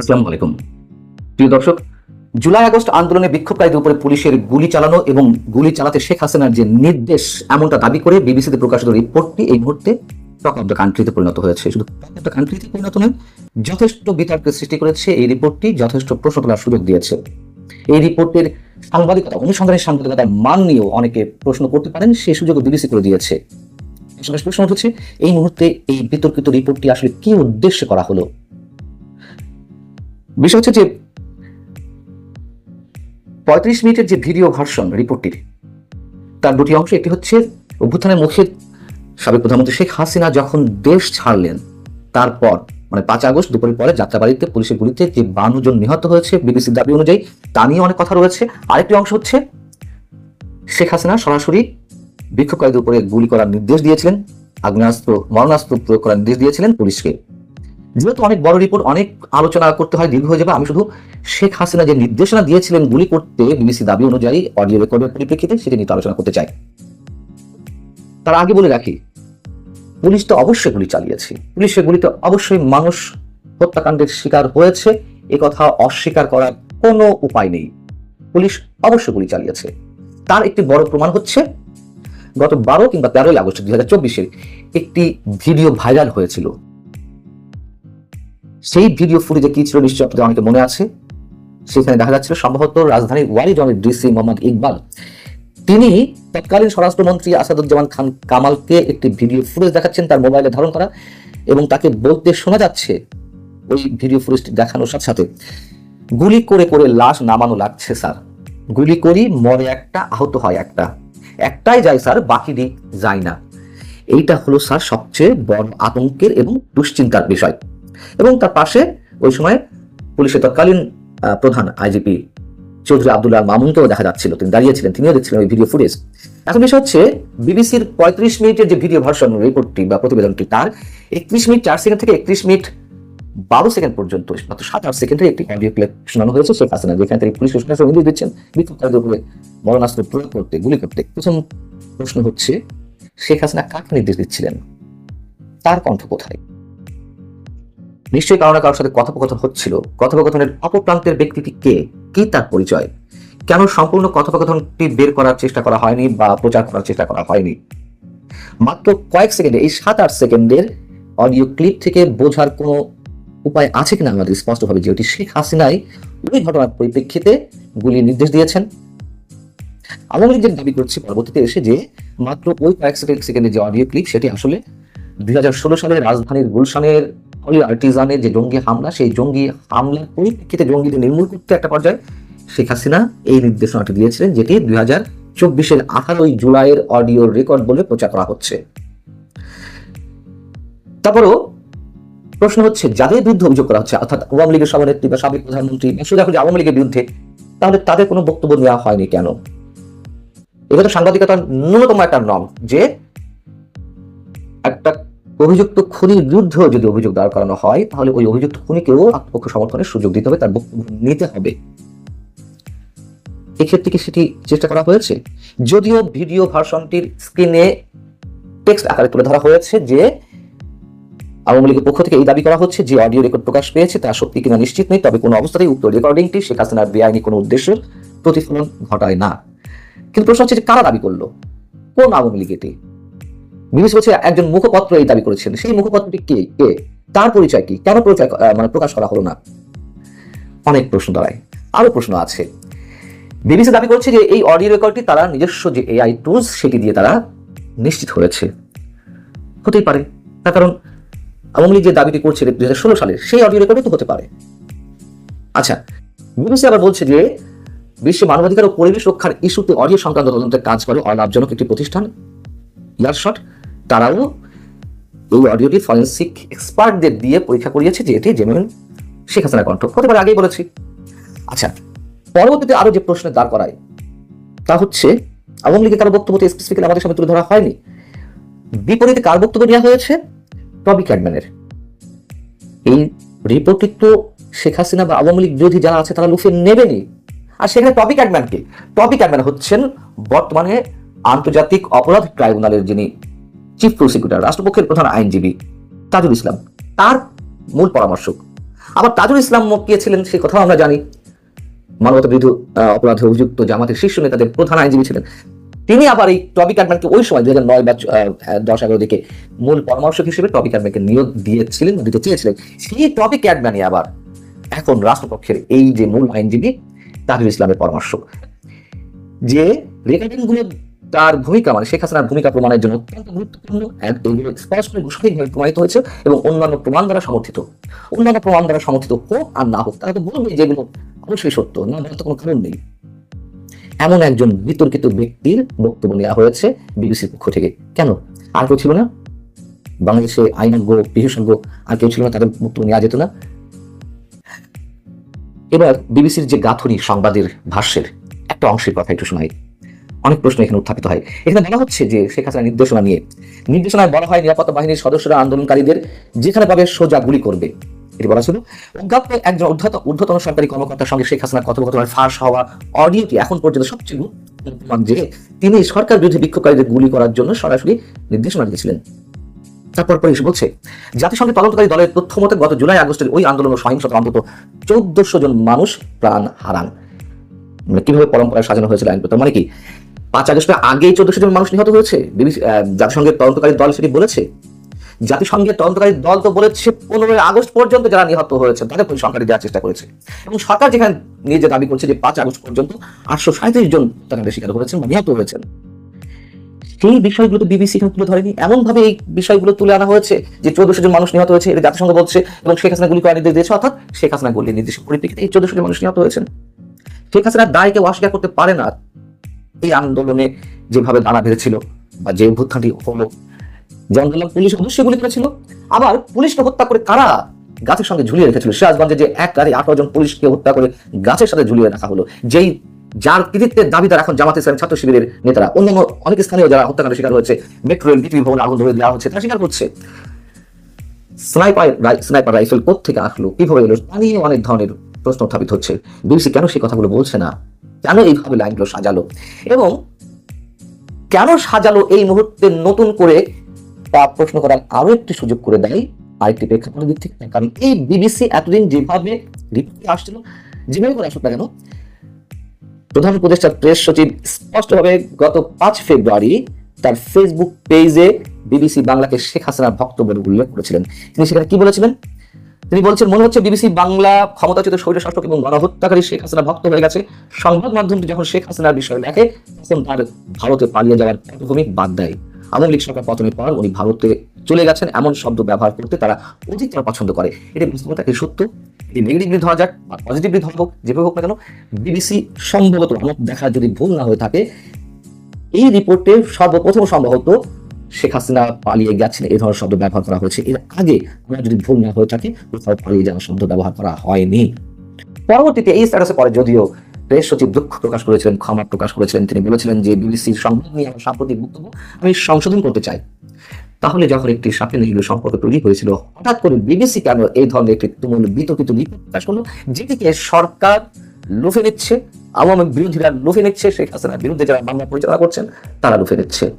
আসসালামু আলাইকুম। প্রিয় দর্শক, জুলাই আগস্ট আন্দোলনে বিক্ষোভকারীদের উপরে পুলিশের গুলি চালানো এবং গুলি চালাতে শেখ হাসিনার যে নির্দেশ, এমনটা দাবি করে বিবিসিতে প্রকাশিত রিপোর্টটি এই মুহূর্তে টক অফ দ্য কান্ট্রিতে পরিণত হয়েছে। শুধু কান্ট্রিতে পরিণত নয়, যথেষ্ট বিতর্কের সৃষ্টি করেছে এই রিপোর্টটি, যথেষ্ট প্রশ্ন তোলার সুযোগ দিয়েছে। এই রিপোর্টের সাংবাদিকতা, অনুসন্ধানের সাংবাদিকতার মান নিয়েও অনেকে প্রশ্ন করতে পারেন সেই সুযোগও বিবিসি করে দিয়েছে। প্রশ্ন উঠেছে, এই মুহূর্তে এই বিতর্কিত রিপোর্টটি আসলে কি উদ্দেশ্যে করা হলো? বিষয় হচ্ছে যে পঁয়ত্রিশ মিনিটের যে ভিডিও ভার্সন, রিপোর্টটির, তার দুটি অংশ, একটি হচ্ছে অভ্যুত্থানের মুখে সাবেক প্রধানমন্ত্রী শেখ হাসিনা যখন দেশ ছাড়লেন, তারপর মানে পাঁচ আগস্ট, দুপুরের পরে যাত্রাবাড়িতে পুলিশের গুলিতে যে বান্ন জন নিহত হয়েছে বিবিসির দাবি অনুযায়ী, তা নিয়ে অনেক কথা রয়েছে। আরেকটি অংশ হচ্ছে শেখ হাসিনা সরাসরি বিক্ষোভকারীদের উপরে গুলি করার নির্দেশ দিয়েছিলেন, আগ্নেয়াস্ত্র, মরণাস্ত্র প্রয়োগ করার নির্দেশ দিয়েছিলেন পুলিশকে। যেহেতু অনেক বড় রিপোর্ট অনেক আলোচনা করতে হয়, দীর্ঘ হয়ে যাবে। আমি শুধু শেখ হাসিনা যে নির্দেশনা দিয়েছিলেন গুলি করতে বিবিসি দাবি অনুযায়ী অডিও রেকর্ডের পরিপ্রেক্ষিতে, সেটি নিয়ে আলোচনা করতে চাই। তার আগে বলে রাখি, পুলিশ তো অবশ্যই গুলি চালিয়েছে। পুলিশের গুলিতে অবশ্যই মানুষ হত্যাকাণ্ডের শিকার হয়েছে। এ কথা অস্বীকার করার কোনো উপায় নেই। পুলিশ অবশ্যই গুলি চালিয়েছে। তার একটি বড় প্রমাণ হচ্ছে, গত বারো কিংবা তেরোই আগস্ট দুই একটি ভিডিও ভাইরাল হয়েছিল। সেই ভিডিও ফুটেজে কি ছিল নিশ্চয়ই আপনাদের অনেকে মনে আছে? সেখানে দেখা যাচ্ছিল সম্ভবত রাজধানীর ওয়ারিজনের ডিসি মোহাম্মদ ইকবাল। তিনি তৎকালীন স্বরাষ্ট্রমন্ত্রী আসাদুজ্জামান খান কামালকে একটি ভিডিও ফুটেজ দেখাচ্ছেন তার মোবাইলে ধারণ করা এবং তাকে বলতে শোনা যাচ্ছে ওই ভিডিও ফুটেজটি দেখানোর সাথে সাথে। গুলি করে করে লাশ নামানো লাগছে, স্যার। গুলি করি মরে একটা, আহত হয় একটা। একটাই যায়, স্যার, বাকি বাকিটি যায় না। এইটা হলো, স্যার, সবচেয়ে বড় আতঙ্কের এবং দুশ্চিন্তার বিষয়। এবং তার পাশে ওই সময় পুলিশের তৎকালীন প্রধান আইজিপি চৌধুরী আব্দুল্লাহ মামুনকেও দেখা যাচ্ছিল। তিনি দাঁড়িয়েছিলেন, তিনিও দেখছিলেন ওই ভিডিও ফুটেজ এখন বিষয় হচ্ছে, বিবিসির পঁয়ত্রিশ মিনিটের যে ভিডিও ভার্সন রিপোর্টটি বা প্রতিবেদনটি, তার একত্রিশ মিনিট, চার সেকেন্ড থেকে একত্রিশ মিনিট, বারো সেকেন্ড পর্যন্ত, মাত্র সাত আট সেকেন্ডে একটি অডিও ক্লিপ শোনানো হয়েছে। শেখ হাসিনা যেখানে তিনি পুলিশ প্রশাসনের নির্দেশ দিচ্ছেন বিক্ষোভকারীদের উপরে মরণাস্ত্র প্রয়োগ করতে, গুলি করতে। প্রথম প্রশ্ন হচ্ছে, শেখ হাসিনা কাকে নির্দেশ দিচ্ছিলেন? তার কণ্ঠ কোথায়? নিশ্চয়ই কারও কারোর সাথে কথোপকথন হচ্ছিল। কথোপকথনের অপর প্রান্তের ব্যক্তিটি কে? কি তার পরিচয়? কেন সম্পূর্ণ কথোপকথনটি বের করার চেষ্টা করা হয়নি বা প্রচার করার চেষ্টা করা হয়নি? মাত্র কয়েক সেকেন্ডে, এই সাত আট সেকেন্ডের অডিও ক্লিপ থেকে বোঝার কোনো উপায় আছে কিনা আমাদের স্পষ্টভাবে যে ওটি শেখ হাসিনাই ওই ঘটনার পরিপ্রেক্ষিতে গুলির নির্দেশ দিয়েছেন? আওয়ামী লীগ যে দাবি করছে পরবর্তীতে এসে যে, মাত্র ওই কয়েক সেকেন্ড সেকেন্ডের যে অডিও ক্লিপ, সেটি আসলে দুই সালে রাজধানীর গুলশানের হলি আর্টিজানের যে জঙ্গি হামলা, সেই জঙ্গি হামলার পরিপ্রেক্ষিতে জঙ্গিদের নির্মূল করতে একটা পর্যায়ে শেখ হাসিনা এই নির্দেশনাটি দিয়েছিলেন, যেটি দুই হাজার চব্বিশের আঠারোই জুলাইয়ের অডিও রেকর্ড বলে প্রচার করা হচ্ছে। তারপরও প্রশ্ন হচ্ছে, যাদের বিরুদ্ধে অভিযোগ করা হচ্ছে, অর্থাৎ আওয়ামী লীগের সভানেত্রী বা সাবেক প্রধানমন্ত্রী বা সোজা আওয়ামী লীগের বিরুদ্ধে, তাহলে তাদের কোনো বক্তব্য নেওয়া হয়নি কেন? এটা তো সাংবাদিকতার ন্যূনতম একটা নম যে একটা অভিযুক্ত খুনির বিরুদ্ধেও যদি অভিযোগ দাঁড় করানো হয়, তাহলে ওই অভিযুক্ত খুনিকেও আত্মপক্ষ সমর্থনের সুযোগ দিতে হবে, তার বক্তব্য নিতে হবে। এক্ষেত্রে কি সেটি চেষ্টা করা হয়েছে? যদিও ভিডিও ভার্সনটির স্ক্রিনে টেক্সট আকারে তুলে ধরা হয়েছে যে আওয়ামী লীগের পক্ষ থেকে এই দাবি করা হচ্ছে যে অডিও রেকর্ড প্রকাশ পেয়েছে, তা সত্যি কিনা নিশ্চিত নেই, তবে কোনো অবস্থাতেই উক্ত রেকর্ডিংটি শেখ হাসিনার বেআইনি কোনো উদ্দেশ্যের প্রতিফলন ঘটায় না। কিন্তু প্রশ্ন হচ্ছে যে কারা দাবি করল? কোন আওয়ামী লীগ এটি? বিবিসি বলছে একজন মুখপত্র এই দাবি করেছেন। সেই মুখপত্রটি কে? কে? তার পরিচয় কি? কেন পরিচয় মানে প্রকাশ করা হলো না? অনেক প্রশ্ন দাঁড়ায়। আরও প্রশ্ন আছে। বিবিসি দাবি করছে যে এই অডিও রেকর্ডটি তারা নিজস্ব যে এআই টুলস, সেটি দিয়ে তারা নিশ্চিত হয়েছে। হতেই পারে। তার কারণ আওয়ামী যে দাবিটি করছে দু হাজার ষোলো সালে, সেই অডিও রেকর্ডে তো হতে পারে। আচ্ছা বিবিসি আবার বলছে যে বিশ্ব মানবাধিকার ও পরিবেশ রক্ষার ইস্যুতে অডিও সংক্রান্ত তদন্তের কাজ করে অলাভজনক একটি প্রতিষ্ঠান, ইয়ারশট। তারাও এই অডিওটি ফরেন্সিক এক্সপার্টদের দিয়ে পরীক্ষা করিয়েছে যে এটি জেনুইন শেখ হাসিনা কণ্ঠ। হতে পারে আগেই বলেছি। আচ্ছা পরবর্তীতে আরও যে প্রশ্নের দাঁড় করায়, তা হচ্ছে, আওয়ামী লীগের কারও বক্তব্য স্পেসিফিক্যালি আমাদের সামনে তুলে ধরা হয়নি। বিপরীতে কার বক্তব্য নেওয়া হয়েছে? টবি ক্যাডম্যানের এই রিপোর্টটি তো শেখ হাসিনা বা আওয়ামী লীগ বিরোধী যারা আছে, তারা লুফে নেবেনি। আর সেখানে টবি ক্যাডম্যানকে টবি ক্যাডম্যান হচ্ছেন বর্তমানে আন্তর্জাতিক অপরাধ ট্রাইব্যুনালের যিনি চিফ প্রসিকিউটর রাষ্ট্রপক্ষের প্রধান আইনজীবী তাজুল ইসলাম, তার মূল পরামর্শক আবার তাজুল ইসলাম মক্কিয়েছিলেন সে কথাও আমরা জানি। মানবতা বিরোধী অপরাধে অভিযুক্ত জামাতের শীর্ষ নেতাদের প্রধান আইনজীবী ছিলেন। তিনি আবার এই টবি ক্যাটম্যানকে ওই সময়, দুই হাজার নয় বা দশ এগারো দিকে মূল পরামর্শক হিসেবে টবি ক্যাটম্যানকে নিয়োগ দিয়েছিলেন দিতে চেয়েছিলেন। সেই টবি ক্যাটম্যানই আবার এখন রাষ্ট্রপক্ষের এই যে মূল আইনজীবী তাজুল ইসলামের পরামর্শক। যে রেকর্ডিংগুলো তার ভূমিকা মানে শেখ হাসিনার ভূমিকা প্রমাণের জন্য অত্যন্ত গুরুত্বপূর্ণ স্পষ্ট সঠিকভাবে প্রমাণিত হয়েছে এবং অন্যান্য প্রমাণ দ্বারা সমর্থিত। অন্যান্য প্রমাণ দ্বারা সমর্থিত হোক আর না হোক, তারা তো বলবে যেগুলো অবশ্যই সত্য, না তো কোনো কারণ নেই। এমন একজন বিতর্কিত ব্যক্তির বক্তব্য নেওয়া হয়েছে বিবিসির পক্ষ থেকে। কেন? আর কেউ ছিল না? বাংলাদেশে আইনজ্ঞ বিশেষজ্ঞ আর কেউ ছিল না, তাদের বক্তব্য নেওয়া যেত না? এবার বিবিসির যে গাঁথনি সংবাদের ভাষ্যের একটা অংশের কথা একটু শোনাই। অনেক প্রশ্ন এখানে উত্থাপিত হয়। এখানে বলা হচ্ছে যে শেখ হাসিনা নির্দেশনা নিয়ে নির্দেশনায় বলা হয় নিরাপত্তা বাহিনীর সদস্যরা আন্দোলনকারীদের যেখানে পাবে সোজা গুলি করবে। এটি বলা ছিল। অজ্ঞাত একজন ঊর্ধ্বত ঊর্ধ্বতন সরকারি কর্মকর্তার সঙ্গে শেখ হাসিনা কথোপকথনের ফাঁস হওয়া অডিওটি এখন পর্যন্ত সবচেয়ে গুরুত্বপূর্ণ যে তিনি সরকার বিরোধী বিক্ষোভকারীদের গুলি করার জন্য সরাসরি নির্দেশনা দিয়েছিলেন। তারপর পরে এসে বলছে, জাতিসংঘের তদন্তকারী দলের তথ্য গত জুলাই আগস্টের ওই আন্দোলন সহিংসতা অন্তত চোদ্দশো জন মানুষ প্রাণ হারান। মানে কীভাবে পরম্পরায় সাজানো হয়েছিল আইন মানে কি? পাঁচ আগস্টের আগেই চোদ্দশো জন মানুষ নিহত হয়েছে। জাতিসংঘের তদন্তকারী দল সেটি বলেছে। জাতিসংঘের তদন্তকারী দল তো বলেছে পনেরোই আগস্ট পর্যন্ত যারা নিহত হয়েছে, তাদের পরিসংখ্যাটি দেওয়ার চেষ্টা করেছে। এবং সরকার যেখানে নিজে দাবি করছে যে পাঁচ আগস্ট পর্যন্ত আটশো সাঁত্রিশ জন তাদের শিকার হয়েছেন বা নিহত হয়েছেন। সেই বিষয়গুলো তো বিবিসি এখানে তুলে ধরেনি। এমন ভাবে এই বিষয়গুলো তুলে আনা হয়েছে যে চোদ্দশো জন মানুষ নিহত হয়েছে, এটা জাতিসংঘ বলছে এবং শেখ হাসিনা গুলি করার নির্দেশ দিয়েছে। অর্থাৎ শেখ হাসিনা গুলির নির্দেশের পরিপ্রেক্ষিতে এই চোদ্দশো জন মানুষ নিহত হয়েছেন। শেখ হাসিনার দায় কেউ অস্বীকার করতে পারে না। এই আন্দোলনে যেভাবে দানা বেঁধেছিল বা যে অভ্যুত্থানটি হলো জঙ্গলাম পুলিশ অবশ্যই গুলি করেছিল আবার পুলিশকে হত্যা করে কারা গাছের সঙ্গে ঝুলিয়ে রেখেছিল? সিরাজগঞ্জে যে এক গাড়ি আঠারো জন পুলিশকে হত্যা করে গাছের সাথে ঝুলিয়ে রাখা হলো, যেই যার কৃতিত্বের দাবিদার এখন জামাত ইসলাম ছাত্র শিবিরের নেতারা, অন্যান্য অনেক স্থানীয় যারা হত্যাকাণ্ডের শিকার হয়েছে, মেট্রো রেল, বিটিভি ভবন আগুন ধরে দেওয়া হচ্ছে, তারা স্বীকার করছে। স্নাইপার স্নাইপার রাইফেল কোথেকে আসলো? কীভাবে এলো? তা নিয়ে অনেক ধরনের প্রশ্ন উত্থাপিত হচ্ছে। বিবিসি কেন সেই কথাগুলো বলছে না? কেন এইভাবে লাইনগুলো সাজালো। এবং কেন সাজালো এই মুহূর্তে নতুন করে তা প্রশ্ন করার আরও একটি সুযোগ করে দেয় আরেকটি প্রেক্ষাপটের দিক থেকে। কারণ এই বিবিসি এতদিন যেভাবে রিপোর্টে আসছিল, যেভাবে করে আসুক না কেন, প্রধান উপদেষ্টা প্রেস সচিব স্পষ্টভাবে গত পাঁচ ফেব্রুয়ারি তার ফেসবুক পেজে বিবিসি বাংলাকে শেখ হাসিনার ভক্ত উল্লেখ করেছিলেন। তিনি সেখানে কি বলেছিলেন? তিনি বলছেন, মনে হচ্ছে বিবিসি বাংলা ক্ষমতাচ্যুত শাসক এবং গণহত্যাকারী শেখ হাসিনা ভক্ত হয়ে গেছে। সংবাদ মাধ্যমটি যখন শেখ হাসিনার বিষয়ে লেখে, তখন তার ভারতে পালিয়ে যাওয়ার পটভূমি বাদ দেয়। আওয়ামী লীগ সরকার পতনের পর উনি ভারতে চলে গেছেন। এমন শব্দ ব্যবহার করতে তারা অধিক তারা পছন্দ করে। এটা বাস্তবতা কি সত্য এই নেগেটিভলি ধরা যাক বা পজিটিভলি ধরা হোক যেভাবে হোক না কেন, বিবিসি সম্ভবত আমার দেখা যদি ভুল না হয়ে থাকে, এই রিপোর্টে সর্বপ্রথম সম্ভবত শেখ হাসিনা পালিয়ে গেছেন, এই ধরনের শব্দ ব্যবহার করা হয়েছে। এর আগে আমরা যদি ভুল না হয়ে থাকে, কোথাও পালিয়ে যাওয়ার শব্দ ব্যবহার করা হয়নি। পরবর্তীতে এই স্ট্যাটাসে পরে যদিও প্রেস সচিব দুঃখ প্রকাশ করেছিলেন, ক্ষমা প্রকাশ করেছিলেন। তিনি বলেছিলেন যে, বিবিসির সংবাদ নিয়ে আমার সাম্প্রতিক বক্তব্য আমি সংশোধন করতে চাই। তাহলে যখন একটি স্বাধীন সম্পর্ক তৈরি হয়েছিল, হঠাৎ করে বিবিসি কেন এই ধরনের একটি তুমুল বিতর্কিত রিপোর্ট প্রকাশ করল? যেটিকে সরকার লুফে নিচ্ছে, আওয়ামী বিরোধীরা লুফে নিচ্ছে, শেখ হাসিনার বিরুদ্ধে যারা মামলা পরিচালনা করছেন, তারা লুফে নিচ্ছে।